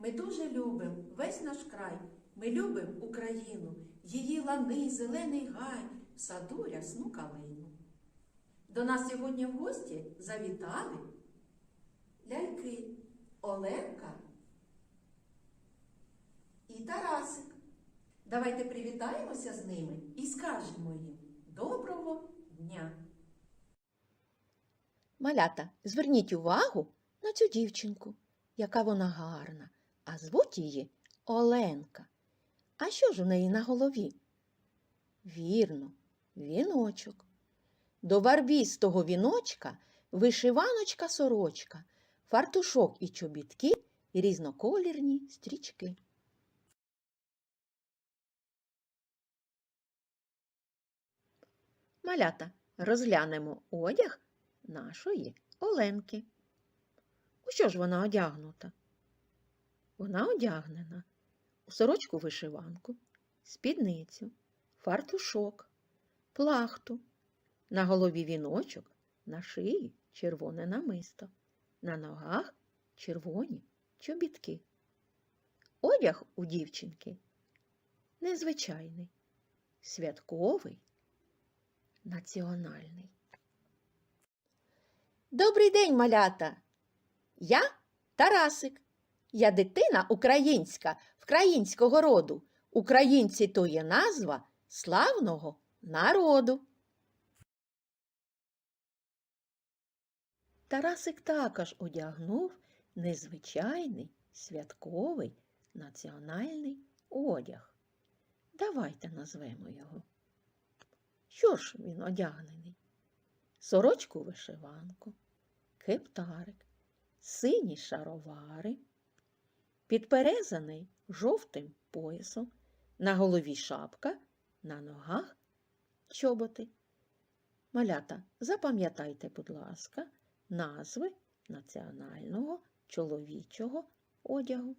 Ми дуже любимо весь наш край. Ми любимо Україну, її лани, зелений гай, саду рясну калину. До нас сьогодні в гості завітали ляльки Оленка і Тарасик. Давайте привітаємося з ними і скажемо їм доброго дня! Малята, зверніть увагу на цю дівчинку, яка вона гарна, а звуть її Оленка. А що ж у неї на голові? Вірно, віночок. До барвістого віночка вишиваночка сорочка, фартушок і чобітки і різноколірні стрічки. Малята, розглянемо одяг нашої Оленки. У що ж вона одягнута? Вона одягнена у сорочку вишиванку, спідницю, фартушок, плахту, на голові віночок, на шиї червоне намисто, на ногах червоні чобітки. Одяг у дівчинки незвичайний, святковий, національний. Добрий день, малята! Я Тарасик. Я дитина українська, вкраїнського роду. Українці то є назва славного народу. Тарасик також одягнув незвичайний святковий національний одяг. Давайте назвемо його. Що ж він одягнений? Сорочку вишиванку, кептарик, сині шаровари, підперезаний жовтим поясом, на голові шапка, на ногах чоботи. Малята, запам'ятайте, будь ласка, назви національного чоловічого одягу.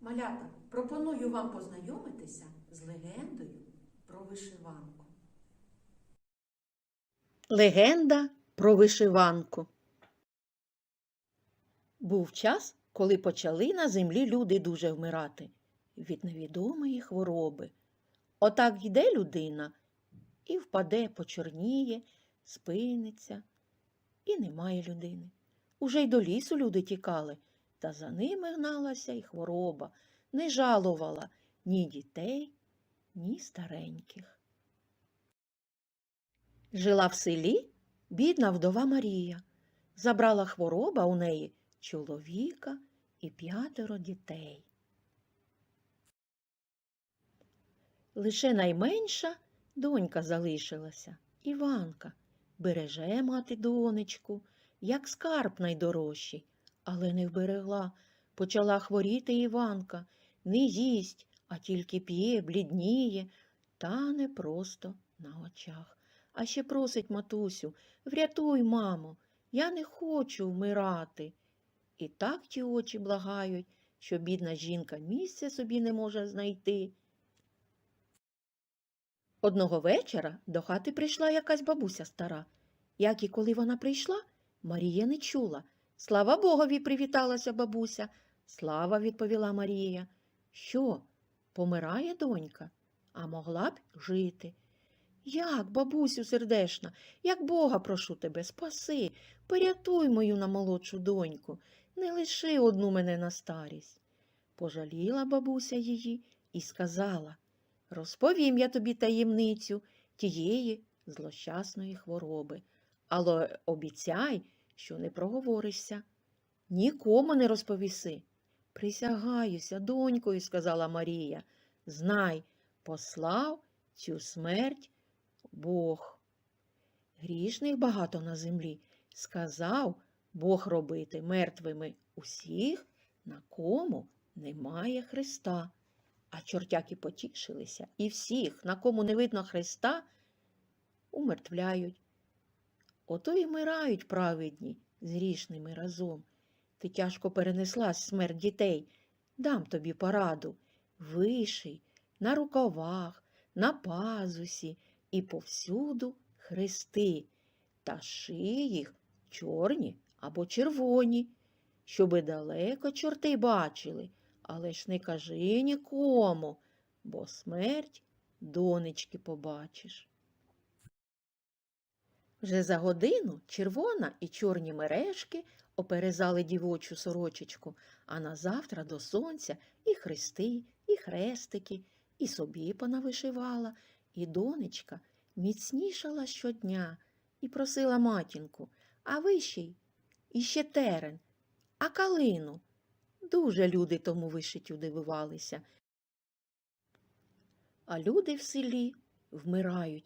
Малята, пропоную вам познайомитися з легендою про вишиванку. Легенда про вишиванку. Був час, коли почали на землі люди дуже вмирати від невідомої хвороби. Отак йде людина і впаде, почорніє, спиниться, і немає людини. Уже й до лісу люди тікали, та за ними гналася й хвороба, не жалувала ні дітей, ні стареньких. Жила в селі бідна вдова Марія. Забрала хвороба у неї чоловіка і п'ятеро дітей. Лише найменша донька залишилася Іванка. Береже мати донечку, як скарб найдорожчий, але не вберегла. Почала хворіти Іванка, не їсть, а тільки п'є, блідніє, тане просто на очах. А ще просить матусю, врятуй, мамо, я не хочу вмирати. І так ті очі благають, що бідна жінка місця собі не може знайти. Одного вечора до хати прийшла якась бабуся стара. Як і коли вона прийшла, Марія не чула. Слава Богові, привіталася бабуся. Слава, відповіла Марія. Що, помирає донька, а могла б жити. Як, бабусю сердешна, як Бога прошу тебе, спаси, порятуй мою намолодшу доньку, не лиши одну мене на старість. Пожаліла бабуся її і сказала Розповім я тобі таємницю тієї злощасної хвороби, але обіцяй, що не проговоришся. Нікому не розповіси. Присягаюся, донькою, сказала Марія. Знай, послав цю смерть Бог. Грішних багато на землі. Сказав Бог робити мертвими усіх, на кому немає Христа. А чортяки потішилися і всіх, на кому не видно Христа, умертвляють. Ото й вмирають праведні з грішними разом. Ти тяжко перенесла смерть дітей. Дам тобі пораду. Виший на рукавах, на пазусі і повсюду хрести, та ший їх чорні або червоні, щоби далеко чорти бачили, але ж не кажи нікому, бо смерть донечки побачиш. Вже за годину червона і чорні мережки оперезали дівочу сорочечку, а на завтра до сонця і хрести, і хрестики, і собі понавишивала, і донечка міцнішала щодня і просила матінку, а вищий іще терен, а калину. Дуже люди тому вишиттю дивувалися. А люди в селі вмирають.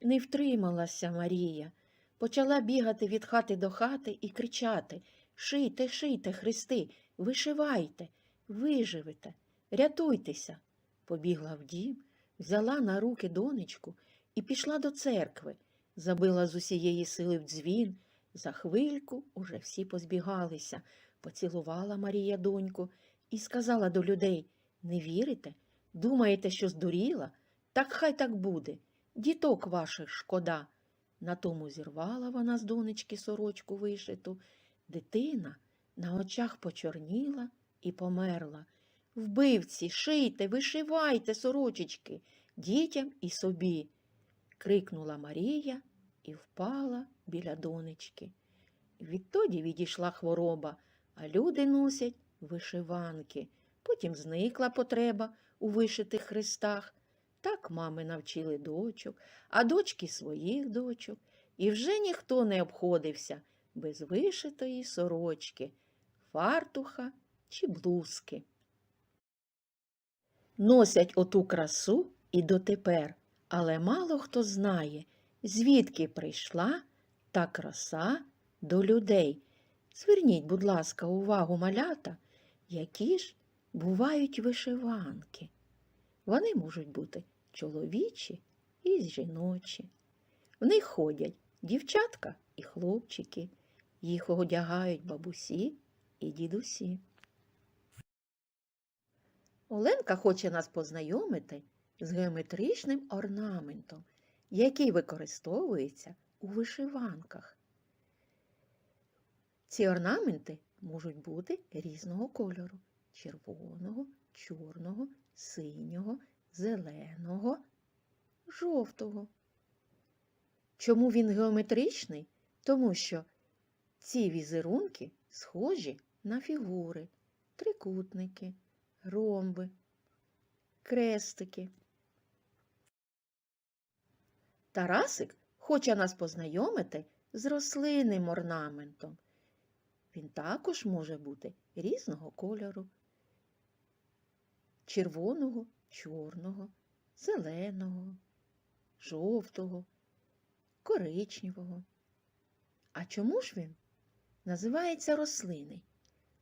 Не втрималася Марія. Почала бігати від хати до хати і кричати Шийте, шийте, хрести, вишивайте, виживете, рятуйтеся. Побігла в дім, взяла на руки донечку і пішла до церкви, забила з усієї сили в дзвін. За хвильку уже всі позбігалися, поцілувала Марія доньку і сказала до людей Не вірите? Думаєте, що здуріла? Так хай так буде. Діток ваших шкода. На тому зірвала вона з донечки сорочку вишиту. Дитина на очах почорніла і померла. Вбивці, шийте, вишивайте сорочечки дітям і собі. крикнула Марія і впала біля донечки. Відтоді відійшла хвороба, а люди носять вишиванки. Потім зникла потреба у вишитих хрестах. Так мами навчили дочок, а дочки своїх дочок, і вже ніхто не обходився без вишитої сорочки, фартуха чи блузки. Носять оту красу і дотепер, але мало хто знає, звідки прийшла та краса до людей. Зверніть, будь ласка, увагу малята, які ж бувають вишиванки. Вони можуть бути чоловічі і жіночі. В них ходять дівчатка і хлопчики, їх одягають бабусі і дідусі. Оленка хоче нас познайомити з геометричним орнаментом, який використовується у вишиванках. Ці орнаменти можуть бути різного кольору червоного, чорного, синього, зеленого, жовтого. Чому він геометричний? Тому що ці візерунки схожі на фігури, трикутники, ромби, крестики. Тарасик хоче нас познайомити з рослинним орнаментом. Він також може бути різного кольору червоного, чорного, зеленого, жовтого, коричневого. А чому ж він називається рослини?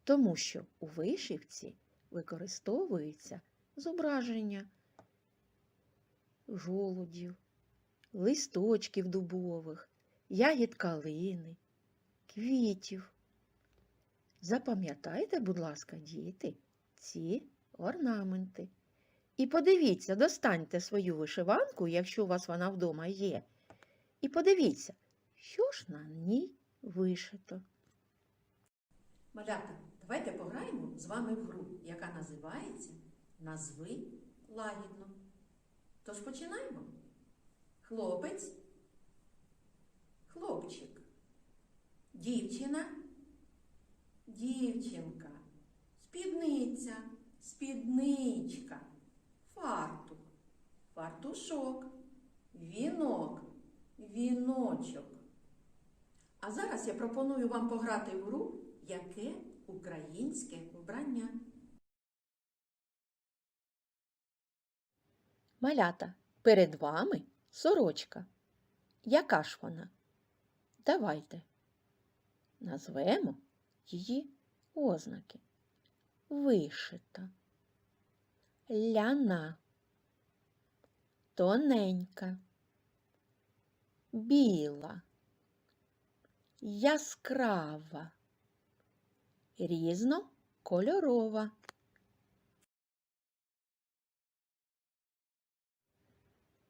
Тому що у вишивці використовується зображення жолудів, листочків дубових, ягід калини, квітів. Запам'ятайте, будь ласка, діти, ці орнаменти. І подивіться, достаньте свою вишиванку, якщо у вас вона вдома є. І подивіться, що ж на ній вишито. Малята, давайте пограємо з вами в гру, яка називається Назви лагідно. Тож починаємо. Хлопець, хлопчик, дівчина, дівчинка, спідниця, спідничка, фартух, фартушок, вінок, віночок. А зараз я пропоную вам пограти в гру Яке українське вбрання. Малята, перед вами сорочка. Яка ж вона? Давайте назвемо її ознаки. Вишита, ляна, тоненька, біла, яскрава, різнокольорова.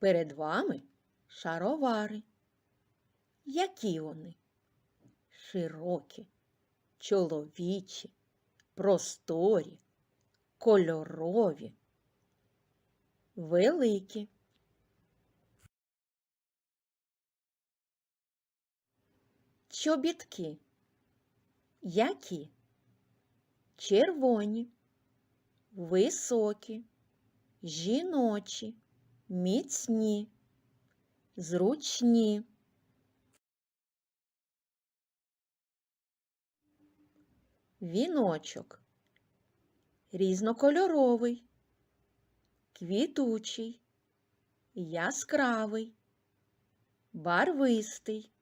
Перед вами шаровари. Які вони? Широкі, чоловічі, просторі, кольорові, великі. Чобітки. Які? Червоні, високі, жіночі, міцні, зручні. Віночок. Різнокольоровий, квітучий, яскравий, барвистий.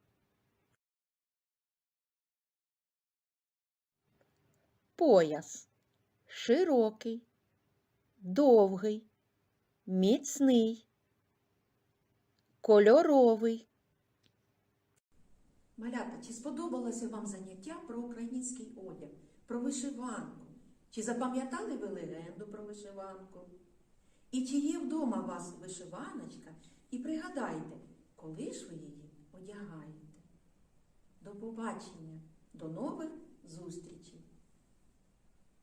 Пояс широкий, довгий, міцний, кольоровий. Малята, чи сподобалося вам заняття про український одяг, про вишиванку? Чи запам'ятали ви легенду про вишиванку? І чи є вдома у вас вишиваночка? І пригадайте, коли ж ви її одягаєте? До побачення, до нових зустрічей!